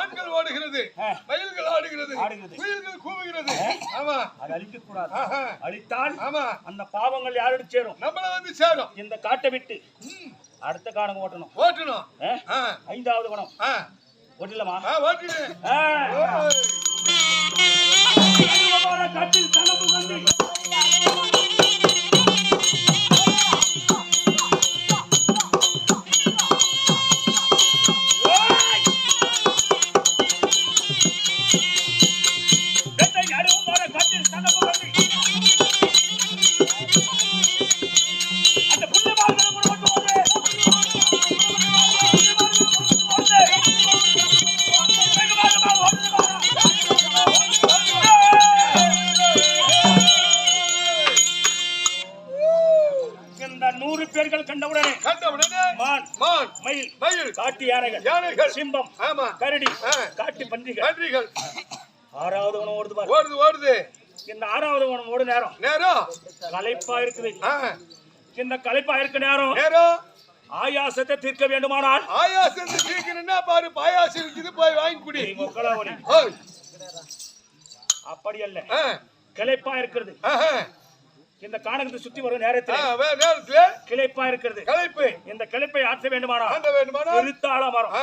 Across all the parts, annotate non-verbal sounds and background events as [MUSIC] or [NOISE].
மான்கள் ஓடுகிறது. மயில்கள் ஆடுகிறது. குயில்கள் கூவுகிறது. ஆமா. அதை அழிக்க கூடாது. அழித்தால் ஆமா. அந்த பாவங்கள் யாரோடு சேரும்? நம்மள வந்து சேரும். இந்த காட்டை விட்டு. அடுத்த காணங்க ஓட்டணும். ஓட்டணும். ஐந்தாவது குணம். ஓட்டலாமா ஓட்டிடு காட்டில் தனப்பு கண்டு. காட்டு யானைகள். யானைகள். சிம்பம் ஆமா. கரடி. காட்டு பன்றிகள். நன்றிகள் ஆறாவது உணவு ஓடுது பாரு. ஓடுது ஓடுது. இந்த ஆறாவது உணவு ஓடு நேரம். நேரம். களைப்பா இருக்குது. இந்த களைப்பா இருக்க நேரம். நேரம். ஆயாசத்தை தீர்க்க வேண்டுமானால். ஆயாசத்தை சீக்கிரம்னா பாரு பாயாசம் இருக்குது போய் வாங்கி குடி. அப்படி அல்ல. கிளைப்பா இருக்கிறது. இந்த காணகத்தை சுத்தி வரும் நேரத்தில் கிளைப்பா இருக்கிறது. களைப்பு. இந்த கிளைப்பை ஆற்ற வேண்டுமானால் பெருத்த ஆலமரம்.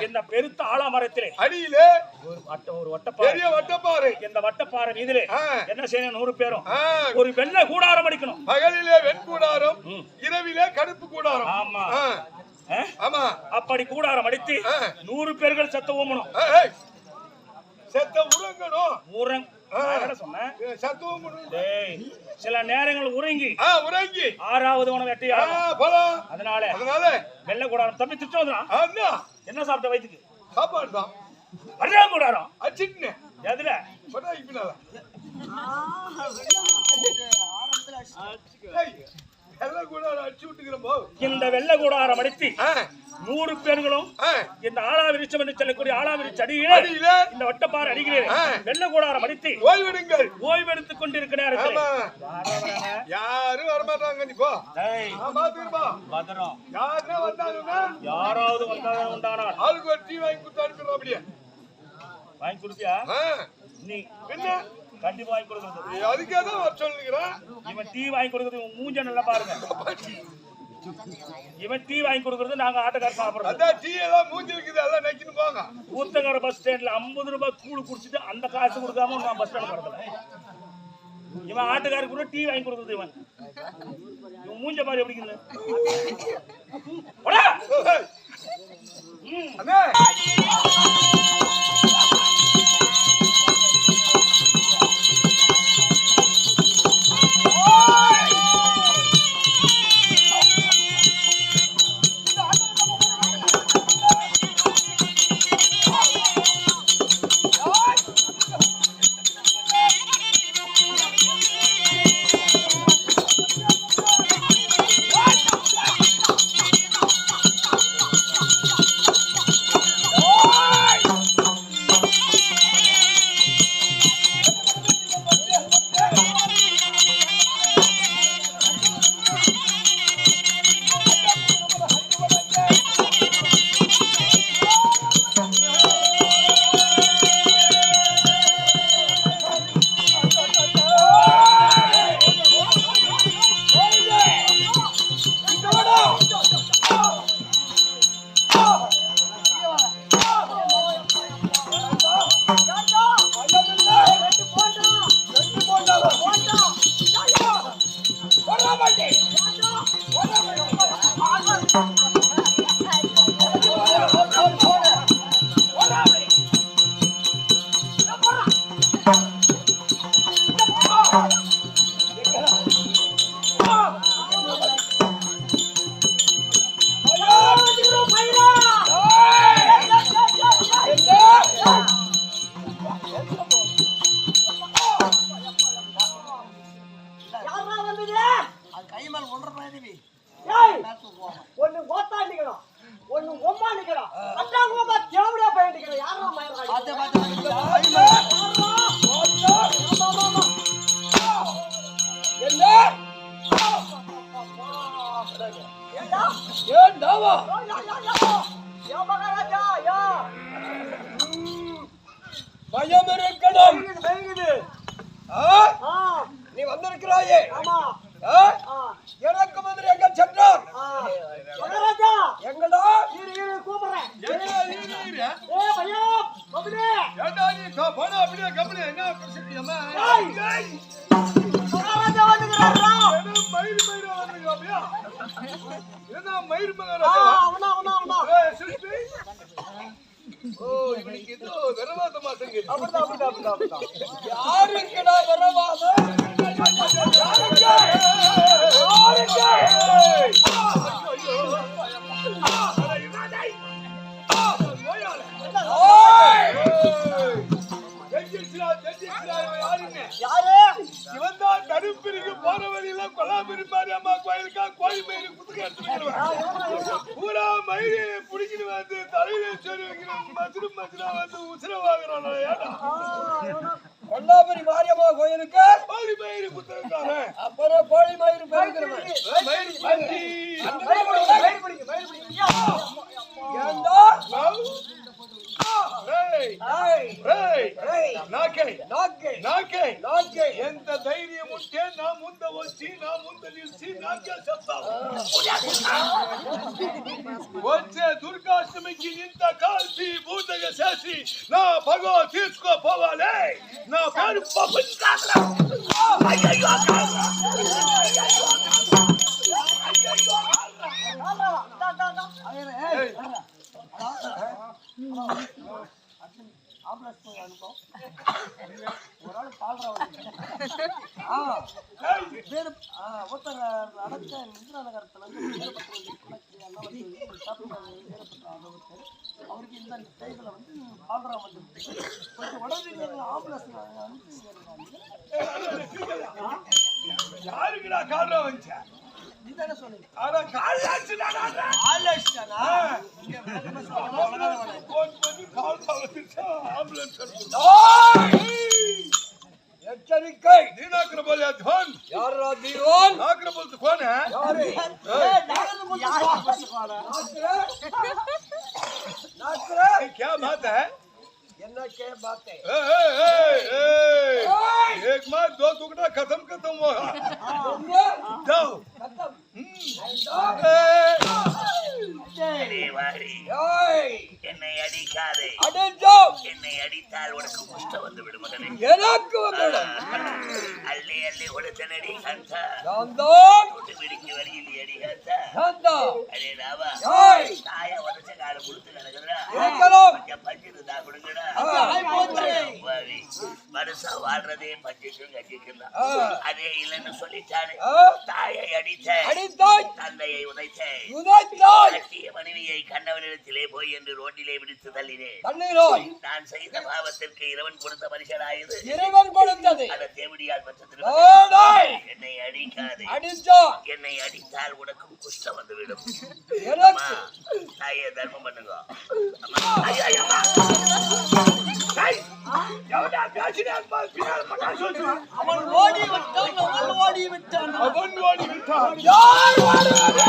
இந்த பெருத்த ஆலமரத்திலே அடியிலே ஒரு வட்ட ஒரு வட்டப்பாறை. வட்டப்பாறை. இந்த வட்டப்பாறை மீதிலே. என்ன செய்யணும்? நூறு பேரும். ஒரு வெள்ளை கூடாரம் அடிக்கணும். பகலிலே வெண்கூடாரம். இரவிலே கருப்பு கூடாரம். ஆமா? ஆமா. அப்படி கூடாரம் அடித்து. நூறு பேர்கள் சத்த ஏய். செத்த உறங்கணும் ஊரங் சில நேரங்கள் உறங்கி. ஆ உறங்கி. ஆறாவது உணவு பலம். அதனால அதனால? வெள்ளை கூடாரம் தம்பி திட்டு வந்துடும் அண்ணா. என்ன சாப்பிட்ட வயிற்றுக்கு சாப்பாடு தான். அடியா கூடாரம். எதுல? சொன்னா இப்படினால இந்த வெள்ளை கூடாரம் அடித்து நூறு பேர்களும் இந்த ஆலாவிரிச்சம் என்று சொல்லக்கூடிய ஆலாவிரிச்ச அடியிலே இந்த வட்டப்பாறை அடிக்கிறேன். வெள்ளை கூடாரம் அடித்து ஓய்வெடுங்கள். ஓய்வெடுத்துக் கொண்டிருக்க நேரத்தில்? யாரும் வரமாட்டாங்க நீ போ. பத்திரம். யாராவது வந்தாலும் உண்டானால். ஆளுக்கு ஒரு டீ வாங்கி கொடுத்து அனுப்பிடுறோம் அப்படியே. வாங்கி கொடுப்பியா? நீ. என்ன? கண்டிப்பா வாங்கி கொடுக்கறது அதுக்கே தான் வர சொல்லுங்கிறேன் இவன் டீ வாங்கி கொடுக்கறது மூஞ்ச நல்லா பாருங்க. இவன் டீ வாங்கி கொடுக்கறது நாங்க ஆட்டக்கார சாப்பிடுறது அதான் டீ எல்லாம் மூஞ்சி இருக்குது எல்லாம் நக்கின்னு போங்க. ஊத்தங்கர பஸ் ஸ்டாண்ட்ல 50 ரூபாய் கூழ் குடிச்சிட்டு அந்த காசு கொடுக்காம நான் பஸ் ஸ்டாண்ட் வரதுல இவன் ஆட்டுக்காருக்கு கூட டீ வாங்கி கொடுக்குறது இவன். இவன் மூஞ்ச பாரு எப்படி இருக்குது பூரா மயிறு புடிக்கிட்டு வந்து தலையில சொல்லி வைக்கிறோம் மசுரு மசுரா வந்து உசுர வாங்குறோம் கொல்லாபுரி மாரியம்மா கோயிலுக்கு கோழி மயிறு அப்புறம் கோழி மயிறு பெருக்கிறவன் மயிறு ஏண்டா? ఎంత ధైర్యం ఉంటే నా ముందు వచ్చి నా ముందు నిలిచి నాకే చెప్తావు వచ్చే దుర్గాష్టమికి ఇంత కాల్చి బూటగా చేసి నా పగో తీసుకోపోవాలి నా పేరు పప్పని வேறு ஒருத்தங்க அடக்க இந்திரா நகரத்தில் வந்து அவருக்கு இந்த டைத்தில் வந்து பால்ராம் வந்து கொஞ்சம் உடனே ஆம்புலன்ஸ் அனுப்பிச்சு யாருக்கு நான் கால்ரா சொன்னீங்க. ஆனா கால் ஆச்சுடா கால் ஆச்சுடா ஃபோன் பண்ணி ஆம்புலன்ஸ் ಎಚ್ಚರಿಕೆ ನೀನಾಕ್ರ ಬೋಲೆ ಧ್ವನ್ ಯಾರ ದೀವನ್ ನಾಕ್ರ ಬೋಲ್ತು ಕೋನ ஏய், நடந்து முடிச்சு போ. क्या बात है என்னக்கே பாத்தே ए, ए, தாயை அடித்த அடித்தாய். தந்தையை உதைத்தேன். உதைத்தாய். கட்டிய மனைவியை கண்டவனிடத்திலே போய் என்று ரோட்டிலே விடுத்து தள்ளினேன். தண்ணீரோய் நான் செய்த பாவத்திற்கு இறைவன் கொடுத்த பரிசலாயது இறைவன் கொடுத்தது. அந்த தேவடியால் என்னை அடிக்காதே. அடித்தான் என்னை அடித்தால் உனக்கும் குஷ்டம் வந்துவிடும். தாயே தர்மம் பண்ணுங்க. அவன் ஓடி விட்டான் அவன் ஓடி விட்டான் அவன் ஓடி விட்டான் யார் ஓடுவது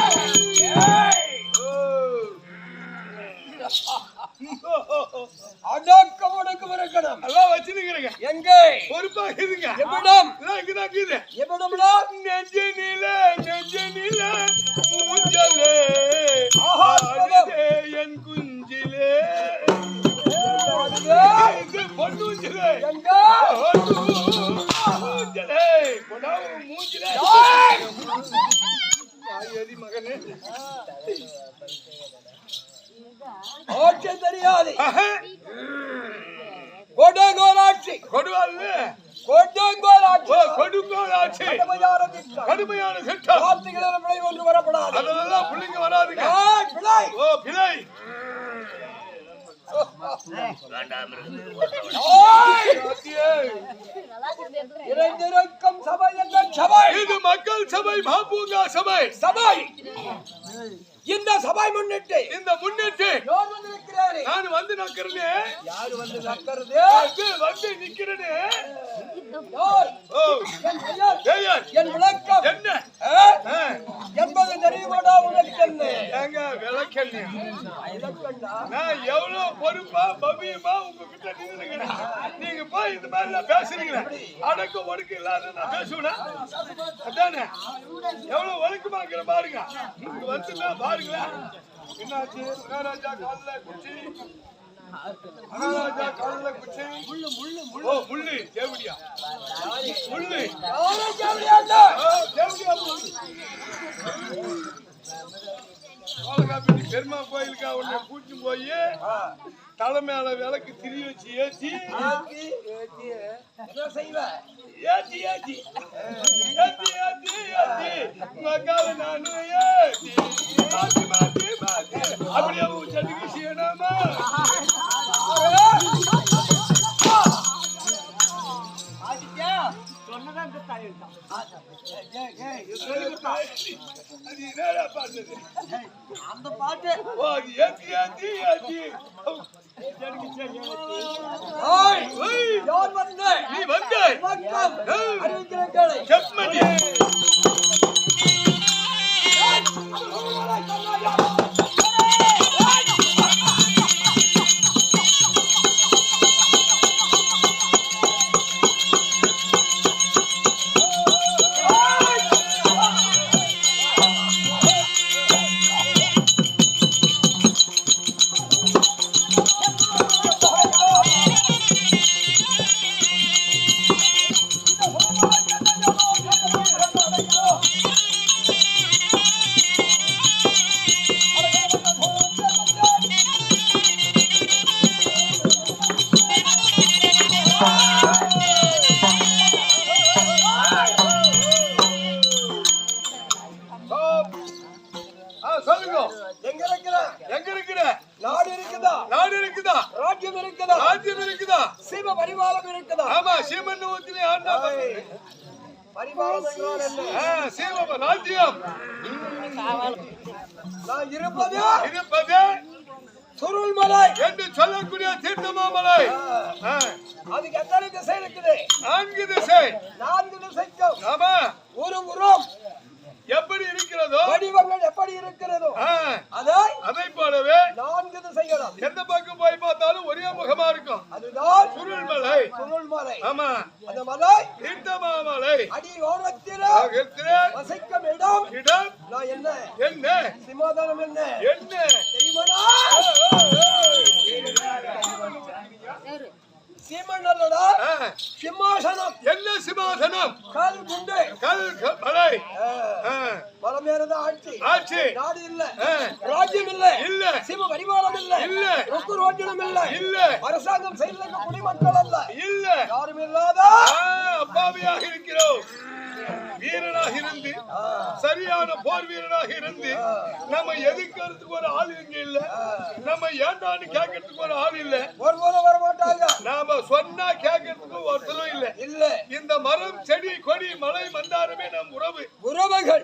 அடக்கம் உனக்கு இருக்கணும் எல்லாம் வச்சிருக்கிறீங்க. எங்கே? பொறுப்பாக இருங்க. எவ்விடம்? இங்கதான் இருக்குது எவ்விடம்டா? நெஞ்சு நில நெஞ்சு நில ஆடுதே என் குஞ்சிலே. இது பொன்னூஞ்சலே எங்க? மகனே. ஆட்சி தெரியாது. ஆஹா, கொடுங்கோலாட்சி. கொடுவாள்ல கொடுங்கோலாட்சி. ஓ கொடுங்கோலாச்சு கடுமையான திட்டம். கடுமையான திட்டம். வார்த்தைகளில் பிழை ஒன்று வரப்படாது. அதெல்லாம் பிள்ளைங்க வராதுங்க. ஏய், பிழை. ஓ பிழை. வேண்டாம் இருக்குது ஒருத்தவன். ஏய், சாத்தியே. இறைந்திருக்கும் சபை என்ற சபை சபை மாபூங்கா சபை சபை. இந்த சபை முன்னிட்டு இந்த முன்னிட்டு நான் வந்து நக்கிறேனே யார் வந்து நக்கிறது வந்து வந்து நிக்கிறேனே என் விளக்கம். என்ன ஆ? ஆ, என்பது தெரியுமாடா உனக்கு என்ன ஏங்க விளக்கண்ணே நான் எவ்வளவு பொறுப்பா பவியமா உங்ககிட்ட நின்னுக்கிறேன் இந்த மாதிரி எல்லாம் பேசுறீங்களே? அடக்க ஒடுக்கு இல்லாத நான் பேசுவேனா? அதானே? எவ்வளவு ஒழுக்கமாக்கிற பாருங்க. இங்க வந்துன்னா பாருங்களேன் என்னாச்சு? மகாராஜா காலில் குச்சி. மகாராஜா காலில் குச்சி. முள்ளு முள்ளு முள்ளு ஓ முள்ளு. தேவடியா? முள்ளு. யாரை கேவலியாண்டா? ஆ, தேவடியா முள்ளு சோழகாப்பட்டி பெருமா கோயிலுக்கா உன்னை கூட்டி போய் தலை மேல விளக்கு திரி வச்சு ஏத்தி ஏத்தி, ஏத்தி, என்ன செய்வ? ஏத்தி. ஏத்தி ஏத்தி. ஏத்தி ஏத்தி மக்காவை நானு ஏத்தி. மாத்தி மாத்தி மாத்தி. அப்படியே சட்டுக்கு செய்யணுமா அந்த பாட்டு ஓ அது ஏத்தி ஏத்தி ஏத்தி ஓய், ஓய், யார் வந்த? நீ வந்தாய் இருப்பது இருப்பது சுருள்மலை. என்று சொல்லக்கூடிய தீர்த்தமாமலை. அதுக்கு எத்தனை திசை இருக்குது? நான்கு திசை. நான்கு திசைக்கும். ஆமா. ஒரு உரம் எப்படி இருக்கிறதோ வடிவங்கள் எப்படி இருக்கிறதோ ஆ, அதை அதை போலவே நான்கு திசைகளும். எந்த பக்கம் போய் பார்த்தாலும் ஒரே முகமா இருக்கும். அதுதான் சுருள்மலை சுருள்மலை ஆமா. அந்த மலை தீர்த்தமாமலை அடி ஓரத்தில் இருக்கிற வசிக்கும் இடம். இடம் நான் என்ன? என்ன? சிம்மாதானம் என்ன? என்ன? தெரியுமாடா? ஆ, சிம்மாசனம். என்ன சிம்மாசனம்? கால் குண்டு. கல் ஆ, மரமேறதான் ஆட்சி. ஆட்சி. நாடு இல்ல. ராஜ்யம் இல்ல இல்ல. சிம பரிவாரம் இல்ல. இல்ல. ருக்கு ரோஜனம் இல்ல. இல்ல அரசாங்கம் செயலுக்கு குடிமக்கள் அல்ல. இல்ல. யாரும் இல்லாத அப்பாவியாக இருக்கிறோம். வீரனாக இருந்து சரியான போர் வீரனாக இருந்து நம்ம எதிர்க்கிறதுக்கு ஒரு ஆள் இங்க இல்ல. நம்ம ஏண்டான்னு கேட்கறதுக்கு ஒரு ஆள் இல்ல. ஒருவரும் வர மாட்டாங்க. நாம சொன்னா கேட்கறதுக்கு ஒருத்தரும் இல்ல. இல்ல. இந்த மரம் செடி கொடி மலை மந்தாரமே நம் உறவு. உறவுகள்.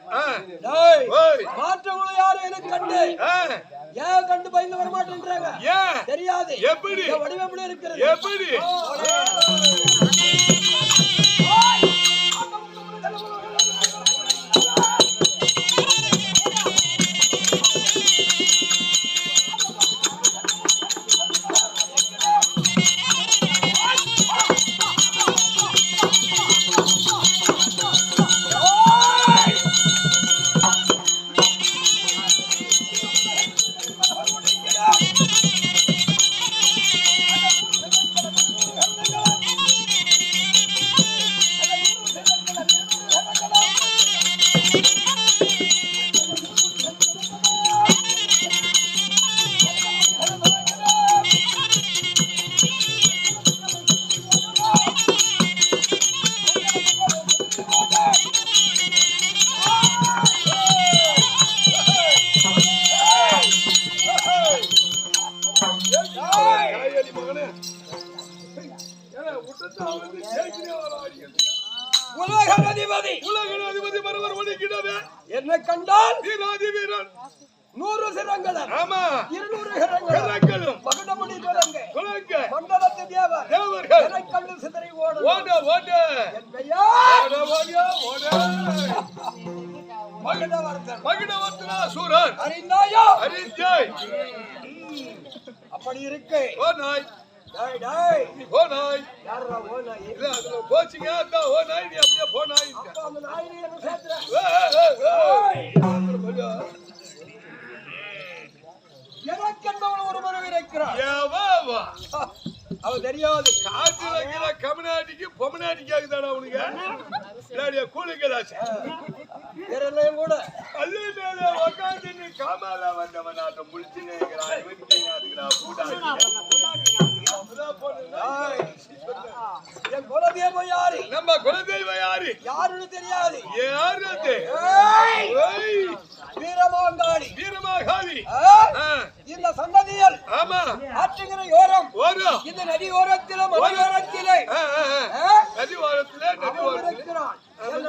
மாற்றங்களும் யாரும் எனக்கு கண்டு. ஏன் கண்டு பயந்து வர மாட்டேன்றாங்க? ஏன்? தெரியாது. எப்படி? வடிவம் எப்படி இருக்கிறது? எப்படி? கண்டு சிதறி ஓட ஓட. ஓட மகிடவர்த்தனா சூரன் அறிந்தாயோ அரிஜாய் அப்படி இருக்கு. ஓ நாய் டேய் டேய். ஓ நாய் ஓ நாய்? இல்ல அதுல கோச்சிங்க அதான் ஓ நாய் நீ அப்படியே போ நாய் அப்ப அந்த என்ன ஒரு மனைவி இருக்கிறான் அவ தெரியாது. காட்டுல இருக்கிற கமநாட்டிக்கு பொமநாட்டிக்காக அவனுக்கு இல்லாடியா கூலிங்கதாச்சு வேற எல்லாம் கூட. கல்லு மேல உக்காந்து காமால வந்தவன் நாட்டம் முடிச்சு அப்புறம் போனா, என் குலதெய்வம் யாரு? நம்ம குலதெய்வம் யாரு? யாருன்னு தெரியாது. யாரு வீரமாங்காளி. வீரமாகாளி. ஆமா. ஆற்றுகிற யோரம் வரும் இந்த நதி ஓரத்திலும் மலையோரத்திலே? நதி ஓரத்துல நதி ஓரத்துல.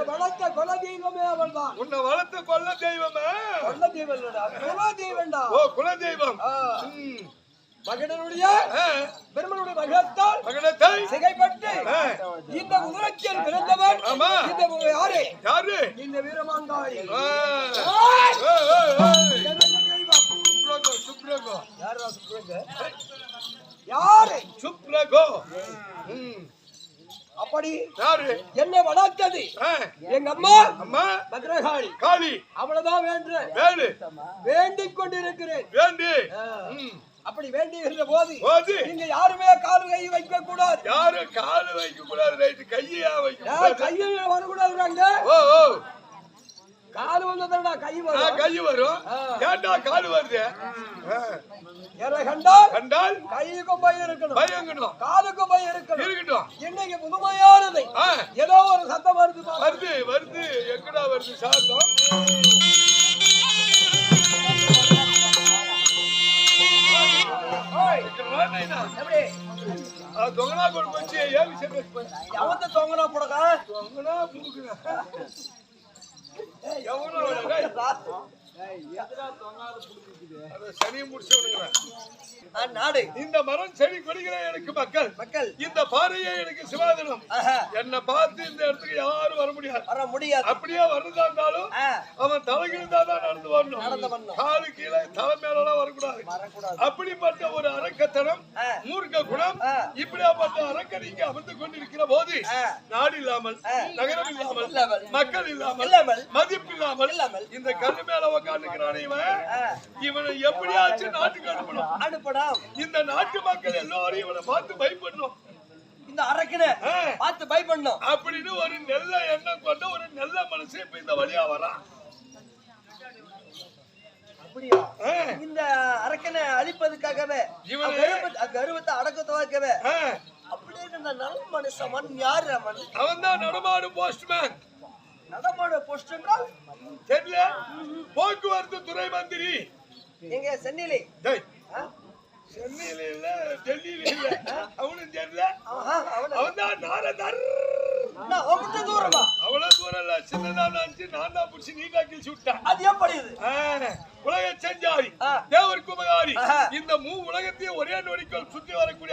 வளர்த்த குலதெய்வமே அவன் தான் உன்னை வளர்த்த கொல்ல தெய்வமே. குலதெய்வம் இல்லடா குலதெய்வம்டா ஓ குலதெய்வம் ஆ. ம். மகனுடைய பெருமனுடைய மகத்தால் மகனத்தை. சிகைப்பட்டு இந்த உதரத்தில் பிறந்தவன். ஆமா. இந்த யாரு? யாரு? இந்த ஆ. சுப்ரகோ, சுப்ரகோ. யாருடா சொல்றது? யாரு? சுப்ரகோ. அப்படி யாரு? என்னை வளர்த்தது எங்க அம்மா? அம்மா. பத்ரகாளி. காளி. அவளதான் வேண்டேன் வேலு. வேண்டிக் கொண்டிருக்கிறேன். வேண்டி. அப்படி வேண்டுகின்ற போது போது. நீங்க யாருமே கால் கை வைக்க கூடாது. யாரும் காலு வைக்க கூடாது. ரைட்டு கையா வைக்க யார் கூடாது? கையை வரக்கூடாதுறாங்க? ஓ ஓ. கால் வந்ததுடா கை வரும். கை வரும். ஆ. ஏண்டா காலு வருது. எதை கண்டால் கண்டால் கையுக்கும் பை இருக்கணும். பயங்கணும் காலுக்கும் பை இருக்கணும். இருக்கட்டும். இன்னைக்கு புதுமையானதை. ஏதோ ஒரு சத்தம் வருது. வருது வருது. எங்கடா வருது சாத்தம். எப்படி? கொண்டு போச்சு. ஏவி சென்று எவத்த தொங்கனா போடக்கா. தொங்கனா புடுக்குங்க எவனோ டேய். அத சனியை முடிச்சவனுங்கிறேன் நாடு இந்த மரம் செடி கொடிகளை எனக்கு மக்கள் மக்கள் இந்த பாறையை எனக்கு சிவாதனம் ஆஹா, என்னை பார்த்து இந்த இடத்துக்கு யாரும் வர முடியாது வர முடியாது அப்படியே வர்றதா இருந்தாலும் ஆ, அவன் தலைகிருந்தா தான் நடந்து வரணும் நடந்து வரணும். காலு கீழே தலை மேலாம் வரக்கூடாது வரக்கூடாது அப்படிப்பட்ட ஒரு அரக்கத்தனம். மூர்க்க குணம். இப்படியாப்பட்ட அரக்கன் இங்கே அமர்ந்து கொண்டிருக்கிற போது. நாடு இல்லாமல். நகரம் இல்லாமல். மக்கள் இல்லாமல். மதிப்பு இல்லாமல். இந்த கண்ணு மேல உக்காந்துக்கிறான் இவன் ஆ, இவனை எப்படியாச்சும் நாட்டுக்கு அனுப்பணும். அனுப்படாம் இந்த நாட்டு மக்கள் எல்லாரும் இவனை பார்த்து பயப்படணும். இந்த அரக்கனை. பார்த்து பயப்படணும். அப்படின்னு ஒரு நல்ல எண்ணம் கொண்ட ஒரு நல்ல மனசு இப்ப இந்த வழியா வரான். அப்படியா. இந்த அரக்கனை அழிப்பதற்காகவே இவனை- கருவத்தை அடக்கத்துவாக்கவே. அப்படியே இந்த நல்ல மனுஷன் யார் அவன்? அவன் தான் நடமாடும் போஸ்ட்மேன் நடமாட போஸ்ட் என்றால்? தெரியல? போக்குவரத்து துறை மந்திரி. எங்க? ஆ? சென்னையில இல்ல டெல்லியில இல்ல. அவனும் தெரியல அவன? அவன் தான் நாரதர் உன்கிட்ட தூரமா? அவ்வளவு தூரம் இல்ல. சின்னதா நினைச்சு நான் தான் பிடிச்சி நீட்டா கிழிச்சு விட்டேன் அது எப்படி உலக செஞ்சாரி. தேவர் குமகாரி. இந்த மூ உலகத்தையும் ஒரே நொடிக்குள் சுத்தி வரக்கூடிய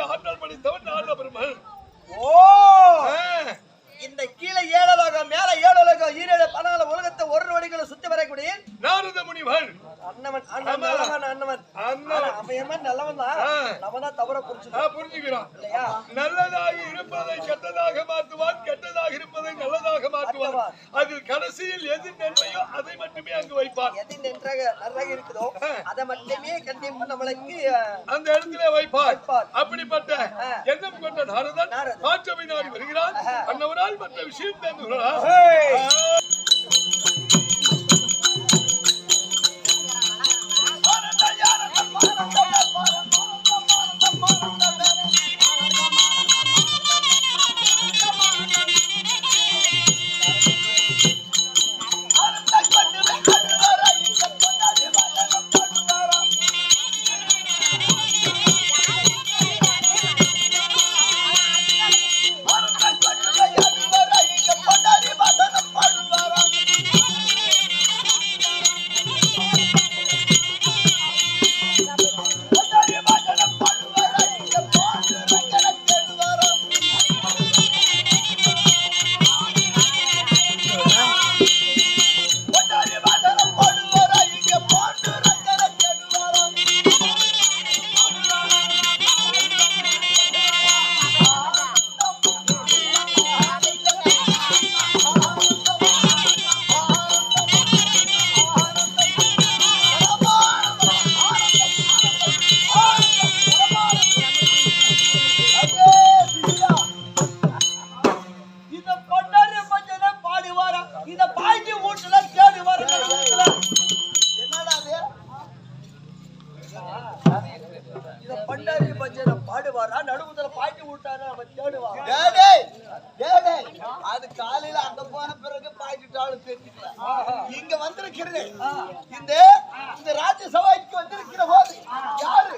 இந்த ராஜ்யசபாய்க்கு வந்திருக்கிற போது யாரு?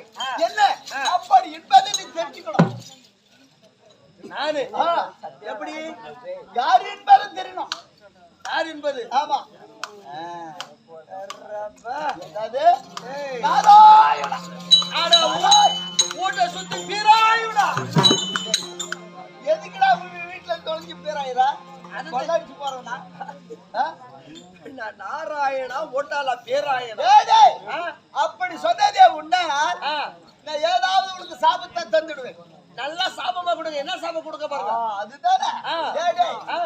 என்ன? அப்படி என்பதை நீ தெரிஞ்சுக்கணும். நானு? எப்படி? யார் என்பதும் தெரியணும். யார் என்பது? ஆமா. சுத்தி பீராயுடா. எதுக்குடா வீட்டுல தொலைஞ்சு பேராயிரா போறேன்னா? நான் நாராயணா ஓட்டாளா பேராயணா? அப்படி சொன்னதே ஆ, நான் ஏதாவது உனக்கு சாபத்தை தந்துடுவேன். நல்லா சாபமா கொடுங்க. என்ன சாபம் கொடுக்க பாருங்க. அதுதானே?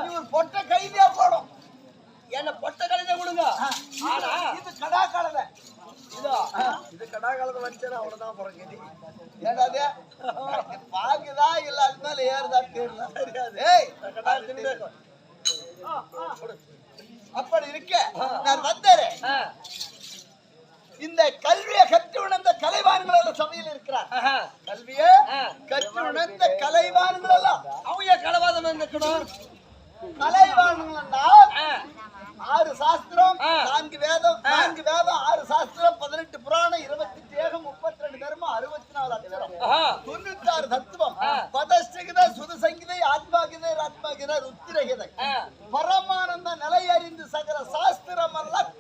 ஒரு பொட்டை கைதியா போடும். என்ன பொட்ட கழுத கொடுங்க. ஆனா இது கடா கலவை இதோ இது கடாகாலத்தை வச்சா அவ்வளவுதான் பிறகு ஏடாது [LAUGHS] பாக்குதா இல்ல அது மேல ஏறுதா தெரியாது. அப்படி இருக்க. நான் வந்தேன். இந்த கல்வியை கற்று உணர்ந்த கலைவான்களோட சபையில் இருக்கிறார். ஆஹா. கல்வியை. கற்று உணர்ந்த கலைவான்கள் எல்லாம். அவங்க கலவாதம் இருக்கணும்? கலைவான்கள் ஆறு சாஸ்திரம். நான்கு வேதம். நான்கு வேதம் ஆறு சாஸ்திரம் பதினெட்டு புராணம் இருபத்தி ஏகம் முப்பத்தி ரெண்டு தர்மம் அறுபத்தி நாலு அக்ஷரம். தொண்ணூத்தி ஆறு தத்துவம் ஆ. பதஸ்டிகித சுதசங்கிதை ஆத்மாகிதை ராத்மாகிதை ருத்திரகிதை. பரமானந்த நிலை அறிந்து சகல சாஸ்திரம் எல்லாம்